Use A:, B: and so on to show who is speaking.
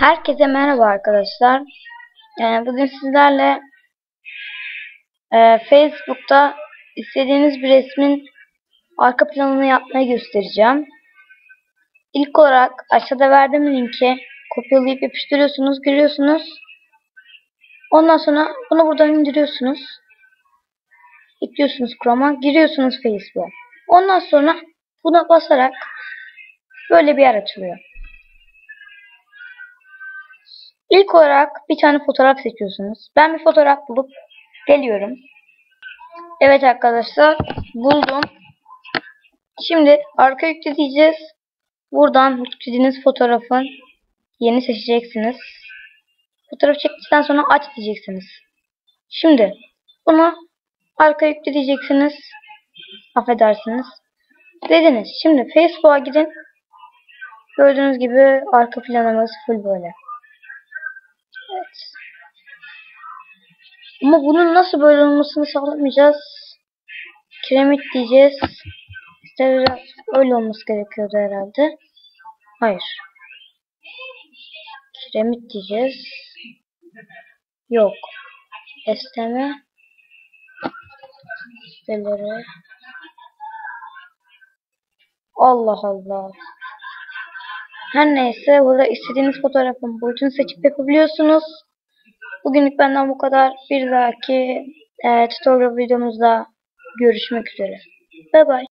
A: Herkese merhaba arkadaşlar. Yani bugün sizlerle e, Facebook'ta istediğiniz bir resmin arka planını yapmayı göstereceğim. İlk olarak aşağıda verdiğim linki kopyalayıp yapıştırıyorsunuz, giriyorsunuz. Ondan sonra bunu buradan indiriyorsunuz. Ekliyorsunuz Chrome'a, giriyorsunuz Facebook'a. Ondan sonra buna basarak böyle bir yer açılıyor. İlk olarak bir tane fotoğraf seçiyorsunuz. Ben bir fotoğraf bulup geliyorum. Evet arkadaşlar buldum. Şimdi arka yükle. Buradan yüklediğiniz fotoğrafın yeni seçeceksiniz. Fotoğraf çektikten sonra aç diyeceksiniz. Şimdi bunu arka yükle diyeceksiniz. Affedersiniz. Dediniz. Şimdi Facebook'a gidin. Gördüğünüz gibi arka planımız full böyle. Ama bunun nasıl böyle olmasını sağlamayacağız. Kiremit diyeceğiz. İşte öyle olması gerekiyordu herhalde. Hayır. Kiremit diyeceğiz. Yok. Esneme. Siteleri. Allah Allah. Her neyse burada istediğiniz fotoğrafın boyutunu seçip yapabiliyorsunuz. Bugünlük benden bu kadar. Bir dahaki e, tutorial videomuzda görüşmek üzere. Bye bye.